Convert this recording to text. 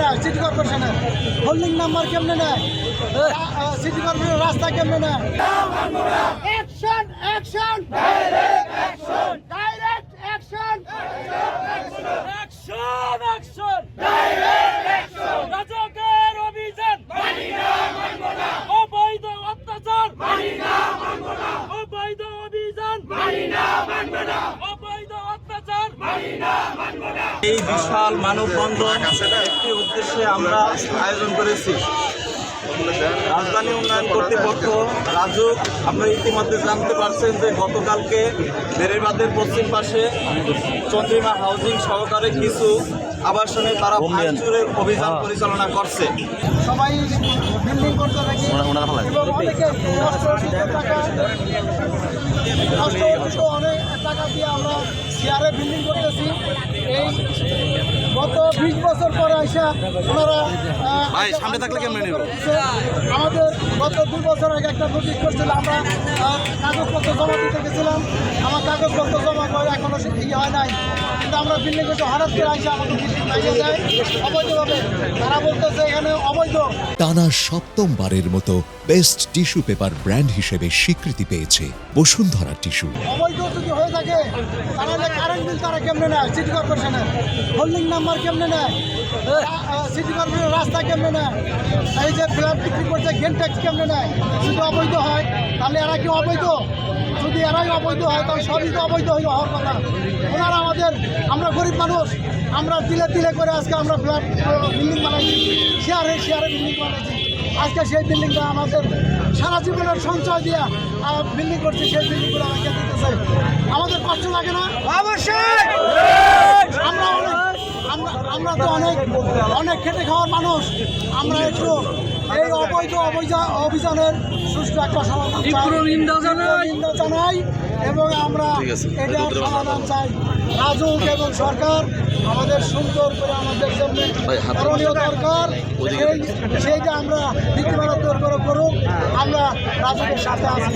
নেয়? সিটি কর্পোরেশনের holding number কেমনে নেয়? সিটি কর্পোরেশনের রাস্তা কেমনে নেয়? Action action direct action direct action action action direct action রাজকের অভিযান! মানি না মানব না! অবৈধ অত্যাচার! মানি না মানব না! অবৈধ অভিযান! মানি না মানব না অবৈধ অত্যাচার মানি না মানব না এই বিশাল মানববন্ধন একটি উদ্দেশ্যে আমরা আয়োজন করেছি। রাজধানী উন্নয়ন কর্তৃপক্ষ রাজুক আপনারা ইতিমধ্যে জানতে পারছেন যে গতকালকে বেড়েবাদের পশ্চিম পাশে চন্দ্রিমা হাউজিং সহকারে কিছু আবাসনে তারা ভাঙচুরের অভিযান পরিচালনা করছে। সবাই বিল্ডিং করতে থাকি। এবং অনেকে টাকা দিয়ে আমরা শেয়ারে বিল্ডিং করতেছি। বিশ বছর পরে আইসা ওনারা ভাই, সামনে থাকলে কেমন নেব? আমাদের গত দুই বছর আগে একটা নোটিশ করছিল আমরা কাগজপত্র জমা দিতে গেছিলাম। আমার কাগজপত্র জমা করে এখনও সে ইয়ে হয় নাই। কিন্তু আমরা বিল্ডিং করতে হঠাৎ করে আইসা আমাদের বিল্ডিং যায় অবৈধভাবে তারা বলতেছে এখানে অবৈধ। টানা সপ্তমবারের মতো বেস্ট টিস্যু পেপার ব্র্যান্ড হিসেবে স্বীকৃতি পেয়েছে বসুন্ধরা টিস্যু। অবৈধ যদি হয়ে থাকে তাহলে কারেন্ট বিল তারা কেমনে নেয়? সিটি কর্পোরেশনের হোল্ডিং নাম্বার কেমনে নেয়? সিটি কর্পোরেশনের রাস্তা কেমনে নেয়? এই যে ফ্ল্যাট বিক্রি করছে গেন ট্যাক্স কেমনে নেয়? যদি অবৈধ হয়, তাহলে এরা কি অবৈধ? যদি এরাই অবৈধ হয়, তাহলে সবই তো অবৈধ হয়ে হওয়ার কথা। ওনারা আমাদের, আমরা গরিব মানুষ, আমরা তিলে তিলে করে আজকে আমরা ফ্ল্যাট বিল্ডিং বানাইছি। শেয়ারে শেয়ারে বিল্ডিং বানাইছি। আজকে সেই বিল্ডিংটা আমাদের সারা জীবনের সঞ্চয় দিয়ে বিল্ডিং করছি, সেই বিল্ডিংগুলো আমাকে দিতেছে। আমাদের কষ্ট লাগে না? অবশ্যই আমরা অনেক আমরা আমরা তো অনেক খেটে খাওয়ার মানুষ। আমরা একটু এই অবৈধ অভিযান অভিযানের সুষ্ঠু একটা সমাধান নিন্দা জানাই। এবং আমরা এটা সমাধান চাই। রাজুক এবং সরকার আমাদের সুন্দর করে আমাদের জন্য করণীয় দরকার। সেইটা আমরা নীতিমালা তৈরি করে করুক। আমরা রাজুকের সাথে আছি।